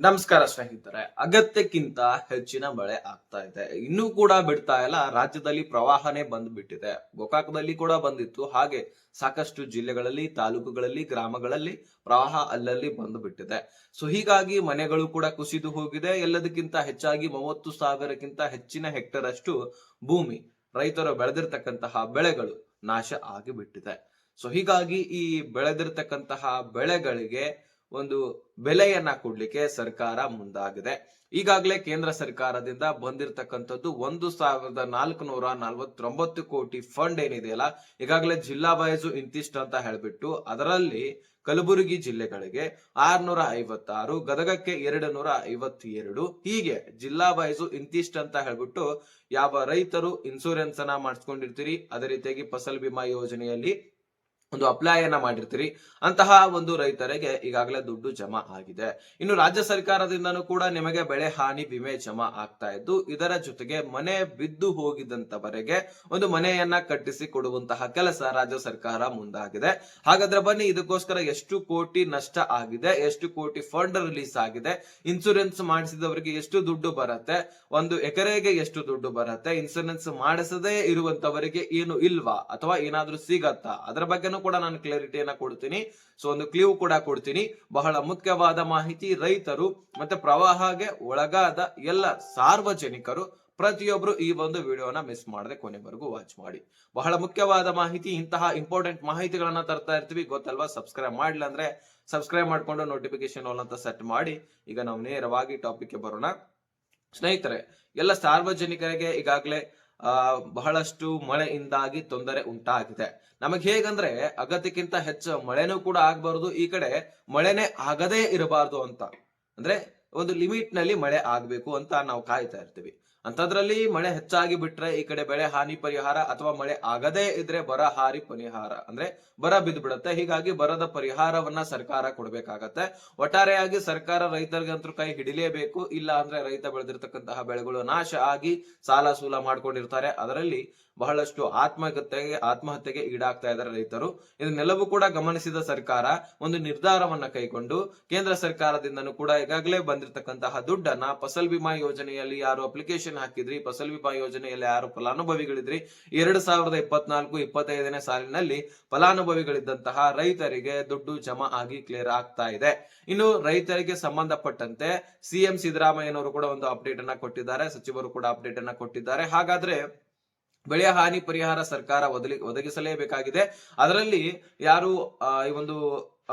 ನಮಸ್ಕಾರ ಸ್ನೇಹಿತರೆ. ಅಗತ್ಯಕ್ಕಿಂತ ಹೆಚ್ಚಿನ ಮಳೆ ಆಗ್ತಾ ಇದೆ. ಇನ್ನೂ ಕೂಡ ಬಿಡ್ತಾ ಇಲ್ಲ. ರಾಜ್ಯದಲ್ಲಿ ಪ್ರವಾಹನೇ ಬಂದ್ಬಿಟ್ಟಿದೆ. ಗೋಕಾಕದಲ್ಲಿ ಕೂಡ ಬಂದಿತ್ತು. ಹಾಗೆ ಸಾಕಷ್ಟು ಜಿಲ್ಲೆಗಳಲ್ಲಿ, ತಾಲೂಕುಗಳಲ್ಲಿ, ಗ್ರಾಮಗಳಲ್ಲಿ ಪ್ರವಾಹ ಅಲ್ಲಲ್ಲಿ ಬಂದ್ಬಿಟ್ಟಿದೆ. ಸೊ ಹೀಗಾಗಿ ಮನೆಗಳು ಕೂಡ ಕುಸಿದು ಹೋಗಿದೆ. ಎಲ್ಲದಕ್ಕಿಂತ ಹೆಚ್ಚಾಗಿ ಮೂವತ್ತು ಸಾವಿರಕ್ಕಿಂತ ಹೆಚ್ಚಿನ ಹೆಕ್ಟರ್ ಅಷ್ಟು ಭೂಮಿ, ರೈತರು ಬೆಳೆದಿರ್ತಕ್ಕಂತಹ ಬೆಳೆಗಳು ನಾಶ ಆಗಿಬಿಟ್ಟಿದೆ. ಸೊ ಹೀಗಾಗಿ ಈ ಬೆಳೆದಿರ್ತಕ್ಕಂತಹ ಬೆಳೆಗಳಿಗೆ ಒಂದು ಬೆಲೆಯನ್ನ ಕೊಡ್ಲಿಕ್ಕೆ ಸರ್ಕಾರ ಮುಂದಾಗಿದೆ. ಈಗಾಗಲೇ ಕೇಂದ್ರ ಸರ್ಕಾರದಿಂದ ಬಂದಿರತಕ್ಕಂಥದ್ದು ಒಂದು ಸಾವಿರದ ನಾಲ್ಕು ನೂರ ನಲವತ್ತೊಂಬತ್ತು ಕೋಟಿ ಫಂಡ್ ಏನಿದೆಯಲ್ಲ ಈಗಾಗಲೇ ಜಿಲ್ಲಾ ವೈಸು ಇಂತಿಷ್ಟು ಅಂತ ಹೇಳ್ಬಿಟ್ಟು ಅದರಲ್ಲಿ ಕಲಬುರಗಿ ಜಿಲ್ಲೆಗಳಿಗೆ ಆರ್ನೂರ ಐವತ್ತಾರು, ಗದಗಕ್ಕೆ ಎರಡು ನೂರ ಐವತ್ತೆರಡು, ಹೀಗೆ ಜಿಲ್ಲಾ ವೈಸು ಇಂತಿಷ್ಟು ಅಂತ ಹೇಳ್ಬಿಟ್ಟು ಯಾವ ರೈತರು ಇನ್ಸೂರೆನ್ಸ್ ಅನ್ನ ಮಾಡಿಸ್ಕೊಂಡಿರ್ತೀರಿ, ಅದೇ ರೀತಿಯಾಗಿ ಫಸಲ್ ಬಿಮಾ ಯೋಜನೆಯಲ್ಲಿ ಒಂದು ಅಪ್ಲೈ ಅನ್ನ ಮಾಡಿರ್ತೀರಿ. ಅಂತಹ ಒಂದು ರೈತರಿಗೆ ಈಗಾಗಲೇ ದುಡ್ಡು ಜಮಾ ಆಗಿದೆ. ಇನ್ನು ರಾಜ್ಯ ಸರ್ಕಾರದಿಂದನೂ ಕೂಡ ನಿಮಗೆ ಬೆಳೆ ಹಾನಿ ವಿಮೆ ಜಮಾ ಆಗ್ತಾ ಇದ್ದು, ಇದರ ಜೊತೆಗೆ ಮನೆ ಬಿದ್ದು ಹೋಗಿದಂತವರೆಗೆ ಒಂದು ಮನೆಯನ್ನ ಕಟ್ಟಿಸಿ ಕೊಡುವಂತಹ ಕೆಲಸ ರಾಜ್ಯ ಸರ್ಕಾರ ಮುಂದಾಗಿದೆ. ಹಾಗಾದ್ರೆ ಬನ್ನಿ, ಇದಕ್ಕೋಸ್ಕರ ಎಷ್ಟು ಕೋಟಿ ನಷ್ಟ ಆಗಿದೆ, ಎಷ್ಟು ಕೋಟಿ ಫಂಡ್ ರಿಲೀಸ್ ಆಗಿದೆ, ಇನ್ಸೂರೆನ್ಸ್ ಮಾಡಿಸಿದವರಿಗೆ ಎಷ್ಟು ದುಡ್ಡು ಬರುತ್ತೆ, ಒಂದು ಎಕರೆಗೆ ಎಷ್ಟು ದುಡ್ಡು ಬರುತ್ತೆ, ಇನ್ಸೂರೆನ್ಸ್ ಮಾಡಿಸದೇ ಇರುವಂತವರಿಗೆ ಏನು ಇಲ್ವಾ ಅಥವಾ ಏನಾದ್ರೂ ಸಿಗತ್ತಾ? ಅದರ ಬಗ್ಗೆನೂ ಕೂಡ ನಾನು ಕ್ಲಾರಿಟಿಯನ್ನ ಕೊಡ್ತೀನಿ. ಸೊ ಒಂದು ಕ್ಲೀವ್ ಕೂಡ ಕೊಡ್ತೀನಿ. ಬಹಳ ಮುಖ್ಯವಾದ ಮಾಹಿತಿ, ರೈತರು ಮತ್ತೆ ಪ್ರವಾಹಗೆ ಒಳಗಾದ ಎಲ್ಲ ಸಾರ್ವಜನಿಕರು ಪ್ರತಿಯೊಬ್ರು ಈ ಒಂದು ವಿಡಿಯೋನ ಮಿಸ್ ಮಾಡದೆ ಕೊನೆವರೆಗೂ ವಾಚ್ ಮಾಡಿ. ಬಹಳ ಮುಖ್ಯವಾದ ಮಾಹಿತಿ, ಇಂತಹ ಇಂಪಾರ್ಟೆಂಟ್ ಮಾಹಿತಿಗಳನ್ನ ತರ್ತಾ ಇರ್ತೀವಿ. ಗೊತ್ತಲ್ವಾ? ಸಬ್ಸ್ಕ್ರೈಬ್ ಮಾಡಿಲ್ಲ ಅಂದ್ರೆ ಸಬ್ಸ್ಕ್ರೈಬ್ ಮಾಡ್ಕೊಂಡು ನೋಟಿಫಿಕೇಶನ್ ಆಲ್ ಅಂತ ಸೆಟ್ ಮಾಡಿ. ಈಗ ನಾವು ನೇರವಾಗಿ ಟಾಪಿಕ್ಗೆ ಬರೋಣ. ಸ್ನೇಹಿತರೆ, ಎಲ್ಲ ಸಾರ್ವಜನಿಕರಿಗೆ ಈಗಾಗಲೇ ಬಹಳಷ್ಟು ಮಳೆಯಿಂದಾಗಿ ತೊಂದರೆ ಉಂಟಾಗಿದೆ. ನಮಗೆ ಹೇಗಂದ್ರೆ ಅಗತ್ಯಕ್ಕಿಂತ ಹೆಚ್ಚು ಮಳೆನೂ ಕೂಡ ಆಗ್ಬಾರ್ದು, ಈ ಕಡೆ ಮಳೆನೇ ಆಗದೇ ಇರಬಾರ್ದು ಅಂತ. ಅಂದ್ರೆ ಒಂದು ಲಿಮಿಟ್ನಲ್ಲಿ ಮಳೆ ಆಗ್ಬೇಕು ಅಂತ ನಾವು ಕಾಯ್ತಾ ಇರ್ತೀವಿ. ಅಂತದ್ರಲ್ಲಿ ಮಳೆ ಹೆಚ್ಚಾಗಿ ಬಿಟ್ರೆ ಈ ಕಡೆ ಬೆಳೆ ಹಾನಿ ಪರಿಹಾರ ಅಥವಾ ಮಳೆ ಆಗದೇ ಇದ್ರೆ ಬರ ಹಾರಿ ಪರಿಹಾರ. ಅಂದ್ರೆ ಬರ ಬಿದ್ದು ಬಿಡುತ್ತೆ ಹೀಗಾಗಿ ಬರದ ಪರಿಹಾರವನ್ನ ಸರ್ಕಾರ ಕೊಡ್ಬೇಕಾಗತ್ತೆ. ಒಟ್ಟಾರೆಯಾಗಿ ಸರ್ಕಾರ ರೈತರಿಗಂತೂ ಕೈ ಹಿಡಿಲೇಬೇಕು. ಇಲ್ಲ ಅಂದ್ರೆ ರೈತ ಬೆಳೆದಿರ್ತಕ್ಕಂತಹ ಬೆಳೆಗಳು ನಾಶ ಆಗಿ ಸಾಲ ಸೂಲ ಮಾಡ್ಕೊಂಡಿರ್ತಾರೆ. ಅದರಲ್ಲಿ ಬಹಳಷ್ಟು ಆತ್ಮಹತ್ಯೆಗೆ ಆತ್ಮಹತ್ಯೆಗೆ ಈಡಾಗ್ತಾ ಇದ್ದಾರೆ ರೈತರು. ಇದನ್ನೆಲ್ಲವೂ ಕೂಡ ಗಮನಿಸಿದ ಸರ್ಕಾರ ಒಂದು ನಿರ್ಧಾರವನ್ನ ಕೈಗೊಂಡು ಕೇಂದ್ರ ಸರ್ಕಾರದಿಂದನೂ ಕೂಡ ಈಗಾಗಲೇ ಬಂದಿರತಕ್ಕಂತಹ ದುಡ್ಡನ್ನ ಫಸಲ್ ಬಿಮಾ ಯೋಜನೆಯಲ್ಲಿ ಯಾರು ಅಪ್ಲಿಕೇಶನ್ ಹಾಕಿದ್ರಿ, ಫಸಲ್ ವಿಮಾ ಯೋಜನೆಯಲ್ಲಿ ಯಾರು ಫಲಾನುಭವಿಗಳಿದ್ರಿ. ಎರಡ್ ಸಾವಿರದ ಇಪ್ಪತ್ನಾಲ್ಕು ಇಪ್ಪತ್ತೈದನೇ ಸಾಲಿನಲ್ಲಿ ಫಲಾನುಭವಿಗಳಿದ್ದಂತಹ ರೈತರಿಗೆ ದುಡ್ಡು ಜಮಾ ಆಗಿ ಕ್ಲಿಯರ್ ಆಗ್ತಾ ಇದೆ. ಇನ್ನು ರೈತರಿಗೆ ಸಂಬಂಧಪಟ್ಟಂತೆ ಸಿಎಂ ಸಿದ್ದರಾಮಯ್ಯನವರು ಕೂಡ ಒಂದು ಅಪ್ಡೇಟ್ ಅನ್ನ ಕೊಟ್ಟಿದ್ದಾರೆ, ಸಚಿವರು ಕೂಡ ಅಪ್ಡೇಟ್ ಅನ್ನ ಕೊಟ್ಟಿದ್ದಾರೆ. ಹಾಗಾದ್ರೆ ಬೆಳೆ ಹಾನಿ ಪರಿಹಾರ ಸರ್ಕಾರ ಒದಗಿ ಒದಗಿಸಲೇಬೇಕಾಗಿದೆ. ಅದರಲ್ಲಿ ಯಾರು ಈ ಒಂದು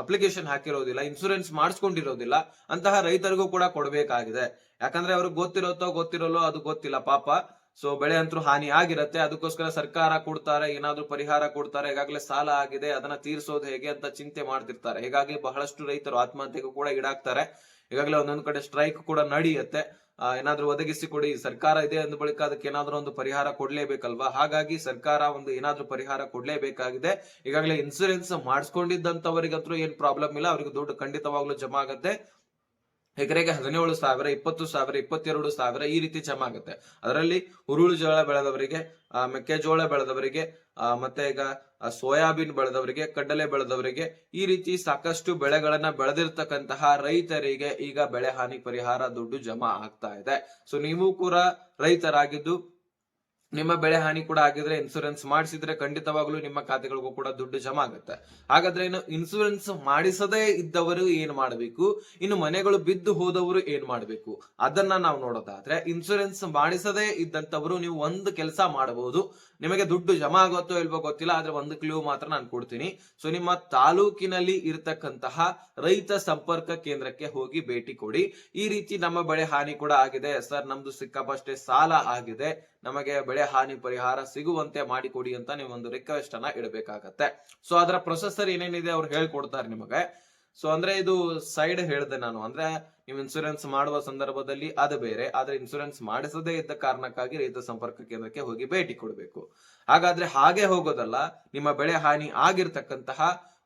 ಅಪ್ಲಿಕೇಶನ್ ಹಾಕಿರೋದಿಲ್ಲ ಇನ್ಸೂರೆನ್ಸ್ ಮಾಡಿಸ್ಕೊಂಡಿರೋದಿಲ್ಲ, ಅಂತಹ ರೈತರಿಗೂ ಕೂಡ ಕೊಡಬೇಕಾಗಿದೆ. ಯಾಕಂದ್ರೆ ಅವ್ರಿಗೆ ಗೊತ್ತಿರುತ್ತೋ, ಗೊತ್ತಿರಲ್ಲೋ ಅದು ಗೊತ್ತಿಲ್ಲ ಪಾಪ. ಸೊ ಬೆಳೆ ಅಂತೂ ಹಾನಿ ಆಗಿರತ್ತೆ. ಅದಕ್ಕೋಸ್ಕರ ಸರ್ಕಾರ ಕೊಡ್ತಾರೆ, ಏನಾದ್ರೂ ಪರಿಹಾರ ಕೊಡ್ತಾರೆ, ಈಗಾಗಲೇ ಸಾಲ ಆಗಿದೆ, ಅದನ್ನ ತೀರಿಸೋದು ಹೇಗೆ ಅಂತ ಚಿಂತೆ ಮಾಡ್ತಿರ್ತಾರೆ. ಹೀಗಾಗಿ ಬಹಳಷ್ಟು ರೈತರು ಆತ್ಮಹತ್ಯೆಗೂ ಕೂಡ ಈಡಾಗ್ತಾರೆ. ಈಗಾಗಲೇ ಒಂದೊಂದು ಕಡೆ ಸ್ಟ್ರೈಕ್ ಕೂಡ ನಡೆಯುತ್ತೆ. ಏನಾದ್ರೂ ಒದಗಿಸಿ ಕೊಡಿ, ಸರ್ಕಾರ ಇದೆ ಅಂದ ಬಳಿಕ ಅದಕ್ಕೆ ಏನಾದ್ರೂ ಒಂದು ಪರಿಹಾರ ಕೊಡ್ಲೇಬೇಕಲ್ವಾ? ಹಾಗಾಗಿ ಸರ್ಕಾರ ಒಂದು ಏನಾದ್ರೂ ಪರಿಹಾರ ಕೊಡ್ಲೇಬೇಕಾಗಿದೆ. ಈಗಾಗಲೇ ಇನ್ಸೂರೆನ್ಸ್ ಮಾಡಿಸ್ಕೊಂಡಿದ್ದಂತವರಿಗಂತೂ ಏನ್ ಪ್ರಾಬ್ಲಮ್ ಇಲ್ಲ. ಅವ್ರಿಗೆ ದುಡ್ಡು ಖಂಡಿತವಾಗ್ಲೂ ಜಮಾ ಆಗುತ್ತೆ ಎಕರೆಗೆ ಹದಿನೇಳು ಸಾವಿರ, ಇಪ್ಪತ್ತು ಸಾವಿರ, ಇಪ್ಪತ್ತೆರಡು ಸಾವಿರ ಈ ರೀತಿ ಜಮಾ ಆಗುತ್ತೆ. ಅದರಲ್ಲಿ ಹುರುಳು ಜೋಳ ಬೆಳೆದವರಿಗೆ ಮೆಕ್ಕೆಜೋಳ ಬೆಳೆದವರಿಗೆ ಮತ್ತೆ ಈಗ ಸೋಯಾಬೀನ್ ಬೆಳೆದವರಿಗೆ, ಕಡಲೆ ಬೆಳೆದವರಿಗೆ ಈ ರೀತಿ ಸಾಕಷ್ಟು ಬೆಳೆಗಳನ್ನ ಬೆಳೆದಿರ್ತಕ್ಕಂತಹ ರೈತರಿಗೆ ಈಗ ಬೆಳೆ ಹಾನಿ ಪರಿಹಾರ ದುಡ್ಡು ಜಮಾ ಆಗ್ತಾ ಇದೆ. ಸೊ ನೀವು ಕೂಡ ರೈತರಾಗಿದ್ದು ನಿಮ್ಮ ಬೆಳೆ ಹಾನಿ ಕೂಡ ಆಗಿದ್ರೆ ಇನ್ಸೂರೆನ್ಸ್ ಮಾಡಿಸಿದ್ರೆ ಖಂಡಿತವಾಗ್ಲೂ ನಿಮ್ಮ ಖಾತೆಗಳಿಗೂ ಕೂಡ ದುಡ್ಡು ಜಮಾ ಆಗುತ್ತೆ. ಹಾಗಾದ್ರೆ ಇನ್ನು ಇನ್ಸೂರೆನ್ಸ್ ಮಾಡಿಸದೇ ಇದ್ದವರು ಏನ್ ಮಾಡಬೇಕು? ಇನ್ನು ಮನೆಗಳು ಬಿದ್ದು ಹೋದವರು ಏನ್ ಮಾಡಬೇಕು? ಅದನ್ನ ನಾವು ನೋಡೋದಾದ್ರೆ ಇನ್ಸೂರೆನ್ಸ್ ಮಾಡಿಸದೇ ಇದ್ದಂತವರು ನೀವು ಒಂದು ಕೆಲಸ ಮಾಡಬಹುದು. ನಿಮಗೆ ದುಡ್ಡು ಜಮಾ ಆಗುತ್ತೋ ಇಲ್ವೋ ಗೊತ್ತಿಲ್ಲ, ಆದ್ರೆ ಒಂದು ಕ್ಲೂ ಮಾತ್ರ ನಾನು ಕೊಡ್ತೀನಿ. ಸೊ ನಿಮ್ಮ ತಾಲೂಕಿನಲ್ಲಿ ಇರತಕ್ಕಂತಹ ರೈತ ಸಂಪರ್ಕ ಕೇಂದ್ರಕ್ಕೆ ಹೋಗಿ ಭೇಟಿ ಕೊಡಿ. ಈ ರೀತಿ ನಮ್ಮ ಬೆಳೆ ಹಾನಿ ಕೂಡ ಆಗಿದೆ. ಸರ್, ನಮ್ದು ಸಿಕ್ಕಾಪಷ್ಟೇ ಸಾಲ ಆಗಿದೆ. ನಮಗೆ ಬೆಳೆ ಹಾನಿ ಪರಿಹಾರ ಸಿಗುವಂತೆ ಮಾಡಿಕೊಡಿ ಅಂತ ನೀವು ಒಂದು ರಿಕ್ವೆಸ್ಟ್ ಅನ್ನ ಇಡಬೇಕಾಗತ್ತೆ. ಸೊ ಅದರ ಪ್ರೊಸೆಸರ್ ಏನೇನಿದೆ ಅವ್ರು ಹೇಳ್ಕೊಡ್ತಾರೆ ನಿಮಗೆ. ಸೊ ಅಂದ್ರೆ ಇದು ಸೈಡ್ ಹೇಳ್ದೆ ನಾನು. ಅಂದ್ರೆ ನೀವು ಇನ್ಸೂರೆನ್ಸ್ ಮಾಡುವ ಸಂದರ್ಭದಲ್ಲಿ ಅದು ಬೇರೆ, ಆದ್ರೆ ಇನ್ಸೂರೆನ್ಸ್ ಮಾಡಿಸದೇ ಇದ್ದ ಕಾರಣಕ್ಕಾಗಿ ರೈತ ಸಂಪರ್ಕ ಕೇಂದ್ರಕ್ಕೆ ಹೋಗಿ ಭೇಟಿ ಕೊಡಬೇಕು. ಹಾಗಾದ್ರೆ ಹಾಗೆ ಹೋಗೋದಲ್ಲ, ನಿಮ್ಮ ಬೆಳೆ ಹಾನಿ ಆಗಿರ್ತಕ್ಕಂತಹ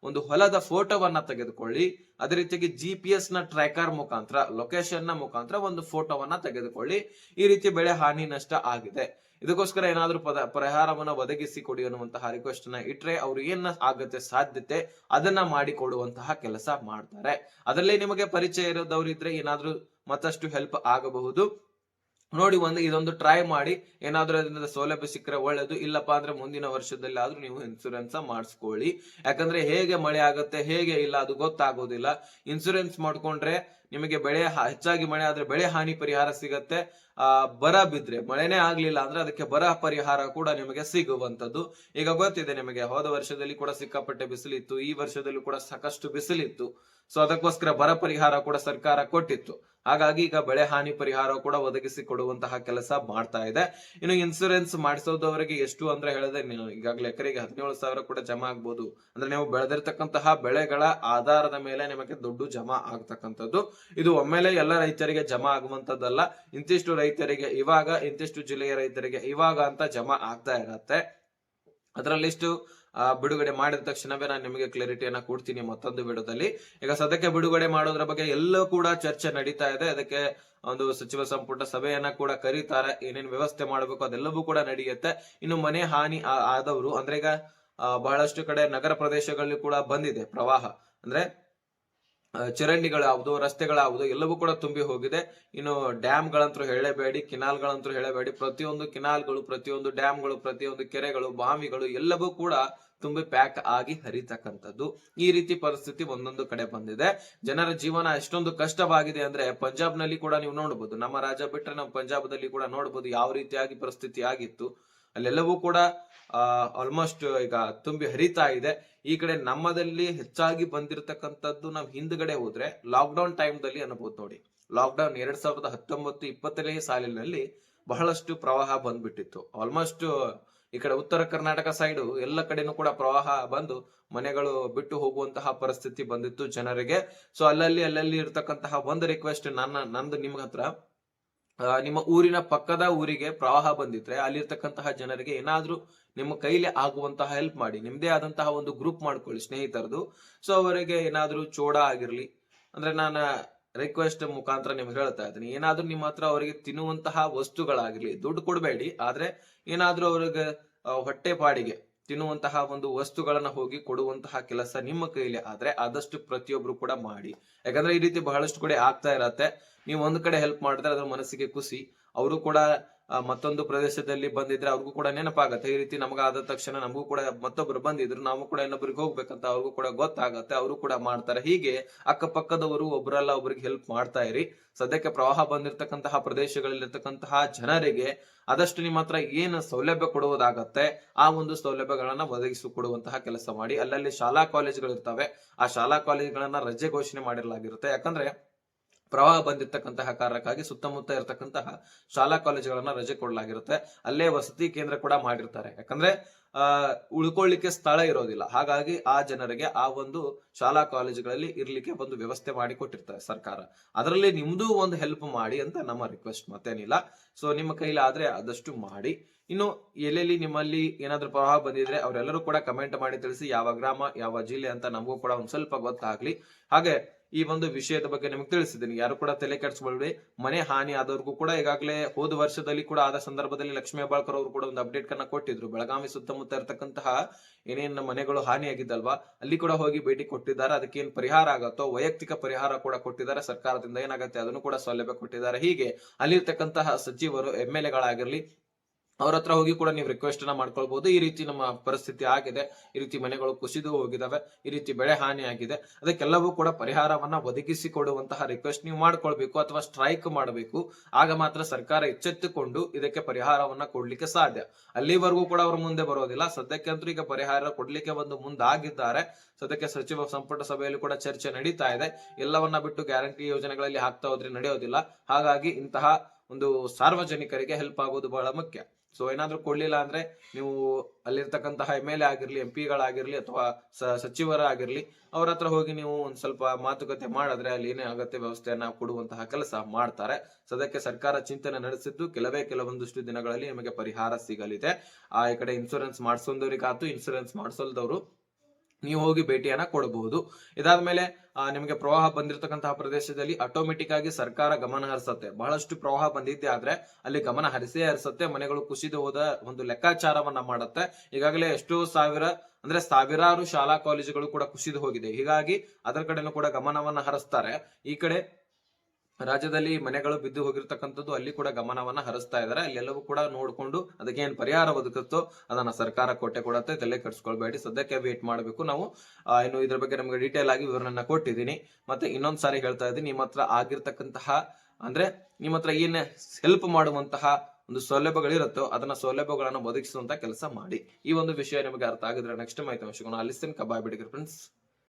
ಒಂದು ಹೊಲದ ಫೋಟೋವನ್ನ ತೆಗೆದುಕೊಳ್ಳಿ. ಅದೇ ರೀತಿಯಾಗಿ ಜಿ ಪಿ ಎಸ್ನ ಟ್ರ್ಯಾಕರ್ ಮುಖಾಂತರ ಲೊಕೇಶನ್ನ ಮುಖಾಂತರ ಒಂದು ಫೋಟೋವನ್ನ ತೆಗೆದುಕೊಳ್ಳಿ. ಈ ರೀತಿ ಬೆಳೆ ಹಾನಿ ನಷ್ಟ ಆಗಿದೆ. ಇದಕ್ಕೋಸ್ಕರ ಏನಾದ್ರೂ ಪದ, ಪರಿಹಾರವನ್ನ ಒದಗಿಸಿ ಕೊಡಿ ಅನ್ನುವಂತಹ ರಿಕ್ವೆಸ್ಟ್ ಅನ್ನ ಇಟ್ರೆ ಅವ್ರು ಏನ ಆಗತ್ತೆ ಸಾಧ್ಯತೆ ಅದನ್ನ ಮಾಡಿಕೊಡುವಂತಹ ಕೆಲಸ ಮಾಡ್ತಾರೆ. ಅದರಲ್ಲಿ ನಿಮಗೆ ಪರಿಚಯ ಇರೋದವ್ರಿದ್ರೆ ಏನಾದ್ರೂ ಮತ್ತಷ್ಟು ಹೆಲ್ಪ್ ಆಗಬಹುದು. ನೋಡಿ ಒಂದು ಇದೊಂದು ಟ್ರೈ ಮಾಡಿ. ಏನಾದ್ರೂ ಅದರಿಂದ ಸೌಲಭ್ಯ ಸಿಕ್ಕರೆ ಒಳ್ಳೇದು. ಇಲ್ಲಪ್ಪ ಅಂದ್ರೆ ಮುಂದಿನ ವರ್ಷದಲ್ಲಿ ಆದ್ರೂ ನೀವು ಇನ್ಸೂರೆನ್ಸ್ ಮಾಡಿಸ್ಕೊಳ್ಳಿ. ಯಾಕಂದ್ರೆ ಹೇಗೆ ಮಳೆ ಆಗುತ್ತೆ, ಹೇಗೆ ಇಲ್ಲ ಅದು ಗೊತ್ತಾಗೋದಿಲ್ಲ. ಇನ್ಸೂರೆನ್ಸ್ ಮಾಡ್ಕೊಂಡ್ರೆ ನಿಮಗೆ ಬೆಳೆ ಹೆಚ್ಚಾಗಿ ಮಳೆ ಆದ್ರೆ ಬೆಳೆ ಹಾನಿ ಪರಿಹಾರ ಸಿಗತ್ತೆ. ಆ, ಬರ ಬಿದ್ರೆ, ಮಳೆನೇ ಆಗ್ಲಿಲ್ಲ ಅಂದ್ರೆ ಅದಕ್ಕೆ ಬರ ಪರಿಹಾರ ಕೂಡ ನಿಮಗೆ ಸಿಗುವಂತದ್ದು ಈಗ ಗೊತ್ತಿದೆ ನಿಮಗೆ, ಹೋದ ವರ್ಷದಲ್ಲಿ ಕೂಡ ಸಿಕ್ಕಾಪಟ್ಟೆ ಬಿಸಿಲಿತ್ತು, ಈ ವರ್ಷದಲ್ಲೂ ಕೂಡ ಸಾಕಷ್ಟು ಬಿಸಿಲಿತ್ತು. ಸೊ ಅದಕ್ಕೋಸ್ಕರ ಬರ ಪರಿಹಾರ ಕೂಡ ಸರ್ಕಾರ ಕೊಟ್ಟಿತ್ತು. ಹಾಗಾಗಿ ಈಗ ಬೆಳೆ ಹಾನಿ ಪರಿಹಾರ ಕೂಡ ಒದಗಿಸಿ ಕೊಡುವಂತಹ ಕೆಲಸ ಮಾಡ್ತಾ ಇದೆ. ಇನ್ನು ಇನ್ಸೂರೆನ್ಸ್ ಮಾಡಿಸೋದವರಿಗೆ ಎಷ್ಟು ಅಂದ್ರೆ ಹೇಳಿದ್ರೆ ಈಗಾಗಲೇ ಎಕರೆಗೆ ಹದಿನೇಳು ಸಾವಿರ ಕೂಡ ಜಮಾ ಆಗ್ಬೋದು. ಅಂದ್ರೆ ನೀವು ಬೆಳೆದಿರ್ತಕ್ಕಂತಹ ಬೆಳೆಗಳ ಆಧಾರದ ಮೇಲೆ ನಿಮಗೆ ದುಡ್ಡು ಜಮಾ ಆಗ್ತಕ್ಕಂಥದ್ದು. ಇದು ಒಮ್ಮೆಲೆ ಎಲ್ಲ ರೈತರಿಗೆ ಜಮಾ ಆಗುವಂತದ್ದಲ್ಲ ಇಂತಿಷ್ಟು ರೈತರಿಗೆ ಇವಾಗ, ಇಂತಿಷ್ಟು ಜಿಲ್ಲೆಯ ರೈತರಿಗೆ ಇವಾಗ ಅಂತ ಜಮಾ ಆಗ್ತಾ ಇರತ್ತೆ. ಅದರಲ್ಲಿಷ್ಟು ಬಿಡುಗಡೆ ಮಾಡಿದ ತಕ್ಷಣವೇ ನಾನು ನಿಮಗೆ ಕ್ಲಾರಿಟಿಯನ್ನ ಕೊಡ್ತೀನಿ ಮತ್ತೊಂದು ವಿಡಿಯೋದಲ್ಲಿ. ಈಗ ಸದ್ಯಕ್ಕೆ ಬಿಡುಗಡೆ ಮಾಡೋದ್ರ ಬಗ್ಗೆ ಎಲ್ಲೂ ಕೂಡ ಚರ್ಚೆ ನಡೀತಾ ಇದೆ. ಅದಕ್ಕೆ ಒಂದು ಸಚಿವ ಸಂಪುಟ ಸಭೆಯನ್ನ ಕೂಡ ಕರೀತಾರೆ. ಏನೇನ್ ವ್ಯವಸ್ಥೆ ಮಾಡಬೇಕು ಅದೆಲ್ಲವೂ ಕೂಡ ನಡೆಯುತ್ತೆ. ಇನ್ನು ಮನೆ ಹಾನಿ ಆದವರು ಅಂದ್ರೆ ಈಗ ಬಹಳಷ್ಟು ಕಡೆ ನಗರ ಪ್ರದೇಶಗಳಲ್ಲಿ ಕೂಡ ಬಂದಿದೆ ಪ್ರವಾಹ. ಅಂದ್ರೆ ಚರಂಡಿಗಳಾವುದು ರಸ್ತೆಗಳಾವುದು ಎಲ್ಲವೂ ಕೂಡ ತುಂಬಿ ಹೋಗಿದೆ. ಇನ್ನು ಡ್ಯಾಮ್ಗಳಂತೂ ಹೇಳಬೇಡಿ ಕಿನಾಲ್ಗಳಂತೂ ಹೇಳಬೇಡಿ. ಪ್ರತಿಯೊಂದು ಕಿನಾಲ್ಗಳು, ಪ್ರತಿಯೊಂದು ಡ್ಯಾಮ್ಗಳು, ಪ್ರತಿಯೊಂದು ಕೆರೆಗಳು, ಬಾವಿಗಳು, ಎಲ್ಲವೂ ಕೂಡ ತುಂಬಿ ಪ್ಯಾಕ್ ಆಗಿ ಹರಿತಕ್ಕಂಥದ್ದು. ಈ ರೀತಿ ಪರಿಸ್ಥಿತಿ ಒಂದೊಂದು ಕಡೆ ಬಂದಿದೆ. ಜನರ ಜೀವನ ಎಷ್ಟೊಂದು ಕಷ್ಟವಾಗಿದೆ ಅಂದ್ರೆ ಪಂಜಾಬ್ನಲ್ಲಿ ಕೂಡ ನೀವು ನೋಡಬಹುದು ನಮ್ಮ ರಾಜ್ಯ ಬಿಟ್ಟರೆ ನಾವು ಪಂಜಾಬದಲ್ಲಿ ಕೂಡ ನೋಡಬಹುದು ಯಾವ ರೀತಿಯಾಗಿ ಪರಿಸ್ಥಿತಿ ಆಗಿತ್ತು. ಅಲ್ಲೆಲ್ಲವೂ ಕೂಡ ಆಲ್ಮೋಸ್ಟ್ ಈಗ ತುಂಬಿ ಹರಿತಾ ಇದೆ. ಈ ಕಡೆ ನಮ್ಮದಲ್ಲಿ ಹೆಚ್ಚಾಗಿ ಬಂದಿರತಕ್ಕಂಥದ್ದು ನಾವು ಹಿಂದ್ಗಡೆ ಹೋದ್ರೆ ಲಾಕ್ಡೌನ್ ಟೈಮ್ದಲ್ಲಿ ಅನ್ಬೋದು ನೋಡಿ. ಲಾಕ್ಡೌನ್ ಎರಡ್ ಸಾವಿರದ ಹತ್ತೊಂಬತ್ತು ಇಪ್ಪತ್ತನೇ ಸಾಲಿನಲ್ಲಿ ಬಹಳಷ್ಟು ಪ್ರವಾಹ ಬಂದ್ಬಿಟ್ಟಿತ್ತು. ಆಲ್ಮೋಸ್ಟ್ ಈ ಕಡೆ ಉತ್ತರ ಕರ್ನಾಟಕ ಸೈಡು ಎಲ್ಲ ಕಡೆನೂ ಕೂಡ ಪ್ರವಾಹ ಬಂದು ಮನೆಗಳು ಬಿಟ್ಟು ಹೋಗುವಂತಹ ಪರಿಸ್ಥಿತಿ ಬಂದಿತ್ತು ಜನರಿಗೆ. ಸೊ ಅಲ್ಲಲ್ಲಿ ಅಲ್ಲಲ್ಲಿ ಇರತಕ್ಕಂತಹ ಒಂದು ರಿಕ್ವೆಸ್ಟ್ ನನ್ನ, ನಂದು ನಿಮ್ಗ ಹತ್ರ. ನಿಮ್ಮ ಊರಿನ ಪಕ್ಕದ ಊರಿಗೆ ಪ್ರವಾಹ ಬಂದಿದ್ರೆ ಅಲ್ಲಿರ್ತಕ್ಕಂತಹ ಜನರಿಗೆ ಏನಾದ್ರೂ ನಿಮ್ಮ ಕೈಲಿ ಆಗುವಂತಹ ಹೆಲ್ಪ್ ಮಾಡಿ, ನಿಮ್ದೇ ಆದಂತಹ ಒಂದು ಗ್ರೂಪ್ ಮಾಡ್ಕೊಳ್ಳಿ ಸ್ನೇಹಿತರದು. ಸೊ ಅವರಿಗೆ ಏನಾದ್ರೂ ಚೋಡ ಆಗಿರ್ಲಿ, ಅಂದ್ರೆ ನಾನು ರಿಕ್ವೆಸ್ಟ್ ಮುಖಾಂತರ ನಿಮ್ಗೆ ಹೇಳ್ತಾ ಇದ್ದೀನಿ. ಏನಾದ್ರೂ ನಿಮ್ಮ ಹತ್ರ ಅವರಿಗೆ ತಿನ್ನುವಂತಹ ವಸ್ತುಗಳಾಗಿರ್ಲಿ, ದುಡ್ಡು ಕೊಡಬೇಡಿ, ಆದ್ರೆ ಏನಾದ್ರೂ ಅವ್ರಿಗೆ ಹೊಟ್ಟೆ ಪಾಡಿಗೆ ತಿನ್ನುವಂತಹ ಒಂದು ವಸ್ತುಗಳನ್ನ ಹೋಗಿ ಕೊಡುವಂತಹ ಕೆಲಸ ನಿಮ್ಮ ಕೈಲಿ ಆದ್ರೆ ಆದಷ್ಟು ಪ್ರತಿಯೊಬ್ರು ಕೂಡ ಮಾಡಿ. ಯಾಕಂದ್ರೆ ಈ ರೀತಿ ಬಹಳಷ್ಟು ಕಡೆ ಆಗ್ತಾ ಇರತ್ತೆ. ನೀವು ಒಂದ್ ಕಡೆ ಹೆಲ್ಪ್ ಮಾಡಿದ್ರೆ ಅದ್ರ ಮನಸ್ಸಿಗೆ ಖುಷಿ. ಅವರು ಕೂಡ ಮತ್ತೊಂದು ಪ್ರದೇಶದಲ್ಲಿ ಬಂದಿದ್ರೆ ಅವ್ರಿಗೂ ಕೂಡ ನೆನಪಾಗತ್ತೆ. ಈ ರೀತಿ ನಮಗಾದ ತಕ್ಷಣ ನಮಗೂ ಕೂಡ ಮತ್ತೊಬ್ರು ಬಂದಿದ್ರು, ನಾವು ಕೂಡ ಇನ್ನೊಬ್ರಿಗೆ ಹೋಗ್ಬೇಕಂತ ಅವ್ರಿಗೂ ಕೂಡ ಗೊತ್ತಾಗತ್ತೆ, ಅವರು ಕೂಡ ಮಾಡ್ತಾರೆ. ಹೀಗೆ ಅಕ್ಕಪಕ್ಕದವರು ಒಬ್ರಲ್ಲ ಒಬ್ರಿಗೆ ಹೆಲ್ಪ್ ಮಾಡ್ತಾ ಇರಿ. ಸದ್ಯಕ್ಕೆ ಪ್ರವಾಹ ಬಂದಿರತಕ್ಕಂತಹ ಪ್ರದೇಶಗಳಲ್ಲಿರ್ತಕ್ಕಂತಹ ಜನರಿಗೆ ಆದಷ್ಟು ನಿಮ್ಮ ಹತ್ರ ಏನು ಸೌಲಭ್ಯ ಕೊಡುವುದಾಗತ್ತೆ, ಆ ಒಂದು ಸೌಲಭ್ಯಗಳನ್ನ ಒದಗಿಸಿಕೊಡುವಂತಹ ಕೆಲಸ ಮಾಡಿ. ಅಲ್ಲಲ್ಲಿ ಶಾಲಾ ಕಾಲೇಜುಗಳು ಇರ್ತವೆ ಆ ಶಾಲಾ ಕಾಲೇಜುಗಳನ್ನ ರಜೆ ಘೋಷಣೆ ಮಾಡಿರಲಾಗಿರುತ್ತೆ. ಯಾಕಂದ್ರೆ ಪ್ರವಾಹ ಬಂದಿರತಕ್ಕಂತಹ ಕಾರಣಕ್ಕಾಗಿ ಸುತ್ತಮುತ್ತ ಇರತಕ್ಕಂತಹ ಶಾಲಾ ಕಾಲೇಜುಗಳನ್ನ ರಜೆ ಕೊಡಲಾಗಿರುತ್ತೆ. ಅಲ್ಲೇ ವಸತಿ ಕೇಂದ್ರ ಕೂಡ ಮಾಡಿರ್ತಾರೆ. ಯಾಕಂದ್ರೆ, ಆ, ಉಳ್ಕೊಳ್ಳಿಕ್ಕೆ ಸ್ಥಳ ಇರೋದಿಲ್ಲ. ಹಾಗಾಗಿ ಆ ಜನರಿಗೆ ಆ ಒಂದು ಶಾಲಾ ಕಾಲೇಜುಗಳಲ್ಲಿ ಇರ್ಲಿಕ್ಕೆ ಒಂದು ವ್ಯವಸ್ಥೆ ಮಾಡಿ ಕೊಟ್ಟಿರ್ತಾರೆ ಸರ್ಕಾರ. ಅದರಲ್ಲಿ ನಿಮ್ದು ಒಂದು ಹೆಲ್ಪ್ ಮಾಡಿ ಅಂತ ನಮ್ಮ ರಿಕ್ವೆಸ್ಟ್ ಮತ್ತೇನಿಲ್ಲ. ಸೊ ನಿಮ್ಮ ಕೈಲಾದ್ರೆ ಆದಷ್ಟು ಮಾಡಿ. ಇನ್ನು ಎಲ್ಲೆಲ್ಲಿ ನಿಮ್ಮಲ್ಲಿ ಏನಾದ್ರೂ ಪ್ರವಾಹ ಬಂದಿದ್ರೆ ಅವರೆಲ್ಲರೂ ಕೂಡ ಕಮೆಂಟ್ ಮಾಡಿ ತಿಳಿಸಿ, ಯಾವ ಗ್ರಾಮ, ಯಾವ ಜಿಲ್ಲೆ ಅಂತ ನಮಗೂ ಕೂಡ ಒಂದ್ ಸ್ವಲ್ಪ ಗೊತ್ತಾಗ್ಲಿ. ಹಾಗೆ ಈ ಒಂದು ವಿಷಯದ ಬಗ್ಗೆ ನಿಮಗೆ ತಿಳಿಸಿದ್ದೀನಿ. ಯಾರು ಕೂಡ ತಲೆ ಕೆಡಿಸ್ಕೊಳ್ಬೇಡಿ ಮನೆ ಹಾನಿ ಆದವ್ರಿಗೂ ಕೂಡ ಈಗಾಗಲೇ ಹೋದ ವರ್ಷದಲ್ಲಿ ಕೂಡ ಆದ ಸಂದರ್ಭದಲ್ಲಿ ಲಕ್ಷ್ಮೀ ಬಾಳ್ಕರ್ ಅವರು ಕೂಡ ಒಂದು ಅಪ್ಡೇಟ್ ಕನ್ನ ಕೊಟ್ಟಿದ್ರು. ಬೆಳಗಾವಿ ಸುತ್ತಮುತ್ತ ಇರತಕ್ಕಂತಹ ಏನೇನು ಮನೆಗಳು ಹಾನಿಯಾಗಿದ್ದಲ್ವಾ, ಅಲ್ಲಿ ಕೂಡ ಹೋಗಿ ಭೇಟಿ ಕೊಟ್ಟಿದ್ದಾರೆ. ಅದಕ್ಕೆ ಏನ್ ಪರಿಹಾರ ಆಗತ್ತೋ, ವೈಯಕ್ತಿಕ ಪರಿಹಾರ ಕೂಡ ಕೊಟ್ಟಿದ್ದಾರೆ. ಸರ್ಕಾರದಿಂದ ಏನಾಗುತ್ತೆ ಅದನ್ನು ಕೂಡ ಸೌಲಭ್ಯ ಕೊಟ್ಟಿದ್ದಾರೆ. ಹೀಗೆ ಅಲ್ಲಿರ್ತಕ್ಕಂತಹ ಸಚಿವರು ಎಂ ಎಲ್ ಎಗಳಾಗಿರ್ಲಿ ಅವ್ರ ಹತ್ರ ಹೋಗಿ ಕೂಡ ನೀವು ರಿಕ್ವೆಸ್ಟ್ ಅನ್ನ ಮಾಡ್ಕೊಳ್ಬಹುದು ಈ ರೀತಿ ನಮ್ಮ ಪರಿಸ್ಥಿತಿ ಆಗಿದೆ. ಈ ರೀತಿ ಮನೆಗಳು ಕುಸಿದು ಹೋಗಿದಾವೆ. ಈ ರೀತಿ ಬೆಳೆ ಹಾನಿ ಆಗಿದೆ. ಅದಕ್ಕೆಲ್ಲವೂ ಕೂಡ ಪರಿಹಾರವನ್ನ ಒದಗಿಸಿ ಕೊಡುವಂತಹ ರಿಕ್ವೆಸ್ಟ್ ನೀವು ಮಾಡ್ಕೊಳ್ಬೇಕು ಅಥವಾ ಸ್ಟ್ರೈಕ್ ಮಾಡಬೇಕು. ಆಗ ಮಾತ್ರ ಸರ್ಕಾರ ಎಚ್ಚೆತ್ತುಕೊಂಡು ಇದಕ್ಕೆ ಪರಿಹಾರವನ್ನ ಕೊಡ್ಲಿಕ್ಕೆ ಸಾಧ್ಯ. ಅಲ್ಲಿವರೆಗೂ ಕೂಡ ಅವರು ಮುಂದೆ ಬರೋದಿಲ್ಲ. ಸದ್ಯಕ್ಕಂತೂ ಈಗ ಪರಿಹಾರ ಕೊಡ್ಲಿಕ್ಕೆ ಒಂದು ಮುಂದಾಗಿದ್ದಾರೆ. ಸದ್ಯಕ್ಕೆ ಸಚಿವ ಸಂಪುಟ ಸಭೆಯಲ್ಲಿ ಕೂಡ ಚರ್ಚೆ ನಡೀತಾ ಇದೆ. ಎಲ್ಲವನ್ನ ಬಿಟ್ಟು ಗ್ಯಾರಂಟಿ ಯೋಜನೆಗಳಲ್ಲಿ ಹಾಕ್ತಾ ಹೋದ್ರೆ ನಡೆಯೋದಿಲ್ಲ. ಹಾಗಾಗಿ ಇಂತಹ ಒಂದು ಸಾರ್ವಜನಿಕರಿಗೆ ಹೆಲ್ಪ್ ಆಗೋದು ಬಹಳ ಮುಖ್ಯ. ಸೊ ಏನಾದ್ರೂ ಕೊಡ್ಲಿಲ್ಲ ಅಂದ್ರೆ ನೀವು ಅಲ್ಲಿರ್ತಕ್ಕಂತಹ ಎಂ ಎಲ್ ಎ ಆಗಿರ್ಲಿ ಎಂ ಪಿಗಳಾಗಿರ್ಲಿ ಅಥವಾ ಸಚಿವರ ಸಚಿವರಾಗಿರ್ಲಿ ಅವ್ರ ಹತ್ರ ಹೋಗಿ ನೀವು ಒಂದ್ ಸ್ವಲ್ಪ ಮಾತುಕತೆ ಮಾಡಿದ್ರೆ ಅಲ್ಲಿ ಏನೇ ಅಗತ್ಯ ವ್ಯವಸ್ಥೆಯನ್ನ ಕೊಡುವಂತಹ ಕೆಲಸ ಮಾಡ್ತಾರೆ. ಸದ್ಯಕ್ಕೆ ಸರ್ಕಾರ ಚಿಂತನೆ ನಡೆಸಿದ್ದು ಕೆಲವೇ ಕೆಲವೊಂದಿಷ್ಟು ದಿನಗಳಲ್ಲಿ ನಿಮಗೆ ಪರಿಹಾರ ಸಿಗಲಿದೆ. ಆ, ಈ ಕಡೆ ಇನ್ಸೂರೆನ್ಸ್ ಮಾಡಿಸೋದವ್ರಿಗಾತು ಇನ್ಸೂರೆನ್ಸ್ ಮಾಡಿಸೋಲ್ದವರು ನೀವು ಹೋಗಿ ಭೇಟಿಯನ್ನ ಕೊಡಬಹುದು ಇದಾದ್ಮೇಲೆ ಆ, ನಿಮಗೆ ಪ್ರವಾಹ ಬಂದಿರತಕ್ಕಂತಹ ಪ್ರದೇಶದಲ್ಲಿ ಆಟೋಮೆಟಿಕ್ ಆಗಿ ಸರ್ಕಾರ ಗಮನ ಹರಿಸುತ್ತೆ. ಬಹಳಷ್ಟು ಪ್ರವಾಹ ಬಂದಿದ್ದೆ ಆದ್ರೆ ಅಲ್ಲಿ ಗಮನ ಹರಿಸೇ ಹರಿಸುತ್ತೆ. ಮನೆಗಳು ಕುಸಿದು ಹೋದ ಒಂದು ಲೆಕ್ಕಾಚಾರವನ್ನ ಮಾಡುತ್ತೆ. ಈಗಾಗಲೇ ಎಷ್ಟೋ ಸಾವಿರ ಅಂದ್ರೆ ಸಾವಿರಾರು ಶಾಲಾ ಕಾಲೇಜುಗಳು ಕೂಡ ಕುಸಿದು ಹೋಗಿದೆ. ಹೀಗಾಗಿ ಅದರ ಕಡೆನೂ ಕೂಡ ಗಮನವನ್ನ ಹರಿಸ್ತಾರೆ. ಈ ಕಡೆ ರಾಜ್ಯದಲ್ಲಿ ಮನೆಗಳು ಬಿದ್ದು ಹೋಗಿರ್ತಕ್ಕಂಥದ್ದು ಅಲ್ಲಿ ಕೂಡ ಗಮನವನ್ನ ಹರಿಸ್ತಾ ಇದ್ದಾರೆ ಅಲ್ಲೆಲ್ಲವೂ ಕೂಡ ನೋಡ್ಕೊಂಡು ಅದಕ್ಕೆ ಏನ್ ಪರಿಹಾರ ಒದಗುತ್ತೋ ಅದನ್ನ ಸರ್ಕಾರ ಕೊಟ್ಟೆ ಕೊಡತ್ತೆ, ತಲೆ ಕೆಡಿಸ್ಕೊಳ್ಬೇಡಿ. ಸದ್ಯಕ್ಕೆ ವೇಟ್ ಮಾಡಬೇಕು ನಾವು. ಇನ್ನು ಇದ್ರ ಬಗ್ಗೆ ನಮಗೆ ಡೀಟೇಲ್ ಆಗಿ ವಿವರಣೆಯನ್ನ ಕೊಟ್ಟಿದ್ದೀನಿ. ಮತ್ತೆ ಇನ್ನೊಂದ್ ಸಾರಿ ಹೇಳ್ತಾ ಇದ್ದೀನಿ, ನಿಮ್ಮ ಹತ್ರ ಆಗಿರ್ತಕ್ಕಂತಹ, ಅಂದ್ರೆ ನಿಮ್ಮ ಹತ್ರ ಏನ್ ಹೆಲ್ಪ್ ಮಾಡುವಂತಹ ಒಂದು ಸೌಲಭ್ಯಗಳಿರುತ್ತೋ ಅದನ್ನ ಸೌಲಭ್ಯಗಳನ್ನು ಒದಗಿಸುವಂತ ಕೆಲಸ ಮಾಡಿ. ಈ ಒಂದು ವಿಷಯ ನಿಮಗೆ ಅರ್ಥ ಆಗಿದ್ರೆ ನೆಕ್ಸ್ಟ್ ಮಾಹಿತಿ ಸಿಗೋಣ ಅಲ್ಲಿಸ್ತೇನೆ. ಕಬಾಯ್ ಬಿಡಿಗರ್ ಫ್ರೆಂಡ್ಸ್